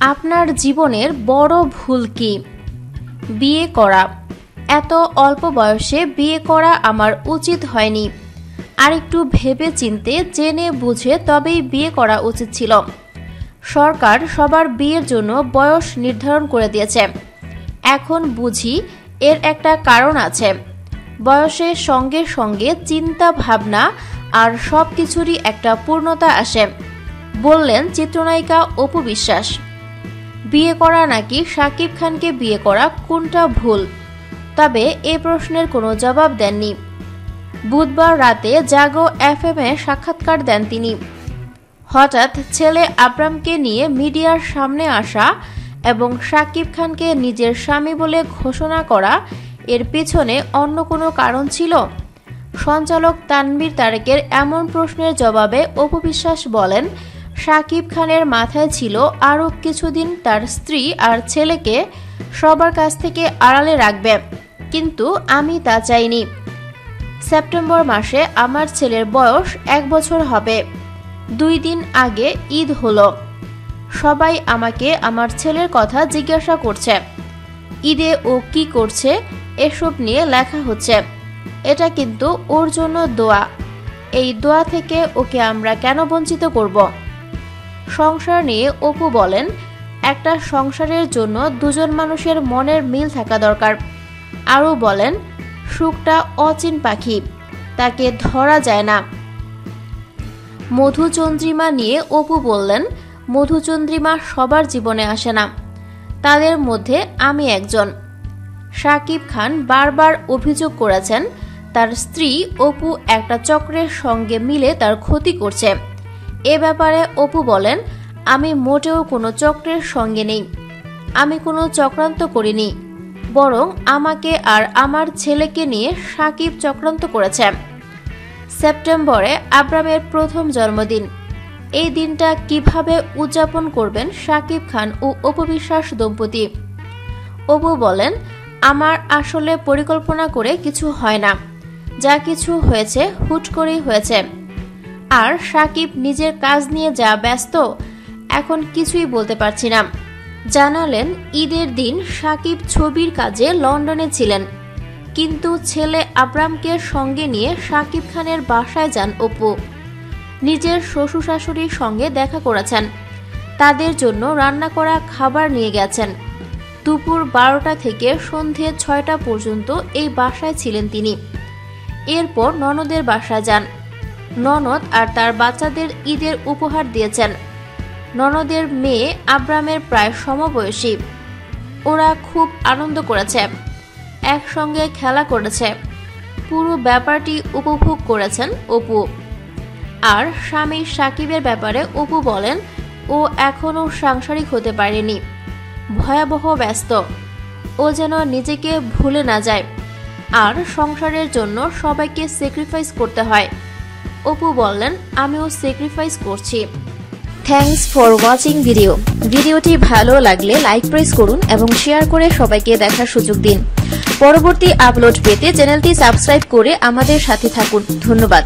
আপনার জীবনের বড় ভুল কি? বিয়ে করা। এত অল্প বয়সে বিয়ে করা আমার উচিত হয়নি। আর একটু ভেবে চিনতে, জেনে বুঝে তবেই বিয়ে করা উচিত ছিল। সরকার সবার বিয়ের জন্য বয়স নির্ধারণ করে দিয়েছে। এখন বুঝি এর একটা কারণ আছে। বয়সের সঙ্গে সঙ্গে চিন্তা ভাবনা আর সব কিছুরই একটা পূর্ণতা আসে। বললেন চিত্রনায়িকা অপু বিশ্বাস। বিয়ে করা নাকি শাকিব খানকে বিয়ে করা কোনটা ভুল? তবে এ প্রশ্নের কোনো জবাব দেননি। বুধবার রাতে জাগো এফ এ সাক্ষাৎকার দেন তিনি। হঠাৎ ছেলে আব্রামকে নিয়ে মিডিয়ার সামনে আসা এবং শাকিব খানকে নিজের স্বামী বলে ঘোষণা করা এর পেছনে অন্য কোনো কারণ ছিল? সঞ্চালক তানবীর তারেকের এমন প্রশ্নের জবাবে অপবিশ্বাস বলেন শাকিব খানের মাথায় ছিল আরও কিছুদিন তার স্ত্রী আর ছেলেকে সবার কাছ থেকে আড়ালে রাখবে, কিন্তু আমি তা চাইনি। সেপ্টেম্বর মাসে আমার ছেলের বয়স এক বছর হবে। দুই দিন আগে ঈদ হলো। সবাই আমাকে আমার ছেলের কথা জিজ্ঞাসা করছে। ঈদে ও কি করছে এসব নিয়ে লেখা হচ্ছে। এটা কিন্তু ওর জন্য দোয়া। এই দোয়া থেকে ওকে আমরা কেন বঞ্চিত করব? সংসার নিয়ে অপু বলেন, একটা সংসারের জন্য দুজন মানুষের মনের মিল থাকা দরকার। আরও বলেন, সুখটা অচিন পাখি, তাকে ধরা যায় না। মধুচন্দ্রিমা নিয়ে অপু বললেন, মধুচন্দ্রিমা সবার জীবনে আসে না। তাদের মধ্যে আমি একজন। সাকিব খান বারবার অভিযোগ করেছেন তার স্ত্রী অপু একটা চক্রের সঙ্গে মিলে তার ক্ষতি করছে। এ ব্যাপারে অপু বলেন, আমি মোটেও কোনো চক্রের সঙ্গে নেই। আমি কোনো চক্রান্ত করিনি। বরং আমাকে আর আমার ছেলেকে নিয়ে সাকিব চক্রান্ত করেছে। সেপ্টেম্বরে আব্রামের প্রথম জন্মদিন। এই দিনটা কীভাবে উদযাপন করবেন সাকিব খান ও অপবিশ্বাস দম্পতি? অপু বলেন, আমার আসলে পরিকল্পনা করে কিছু হয় না। যা কিছু হয়েছে, হুট করেই হয়েছে। আর সাকিব নিজের কাজ নিয়ে যা ব্যস্ত, এখন কিছুই বলতে পারছি না। জানালেন, ঈদের দিন সাকিব ছবির কাজে লন্ডনে ছিলেন। কিন্তু ছেলে আব্রামকে সঙ্গে নিয়ে সাকিব খানের বাসায় যান অপু। নিজের শ্বশুর শাশুড়ির সঙ্গে দেখা করেছেন। তাদের জন্য রান্না করা খাবার নিয়ে গেছেন। দুপুর বারোটা থেকে সন্ধে ছয়টা পর্যন্ত এই বাসায় ছিলেন তিনি। এরপর ননদের বাসায় যান। ননদ আর তার বাচ্চাদের ঈদের উপহার দিয়েছেন। ননদের মেয়ে আব্রামের প্রায় সমবয়সী। ওরা খুব আনন্দ করেছে, একসঙ্গে খেলা করেছে। পুরো ব্যাপারটি উপভোগ করেছেন অপু। আর স্বামী সাকিবের ব্যাপারে অপু বলেন, ও এখনও সাংসারিক হতে পারেনি। ভয়াবহ ব্যস্ত। ও যেন নিজেকে ভুলে না যায়। আর সংসারের জন্য সবাইকে স্যাক্রিফাইস করতে হয়। অপু বললেন, আমিও স্যাক্রিফাইস করছি। থ্যাংকস ফর ওয়াচিং ভিডিও ভিডিওটি ভালো লাগলে লাইক প্রেস করুন এবং শেয়ার করে সবাইকে দেখার সুযোগ দিন। পরবর্তী আপলোড পেতে চ্যানেলটি সাবস্ক্রাইব করে আমাদের সাথে থাকুন। ধন্যবাদ।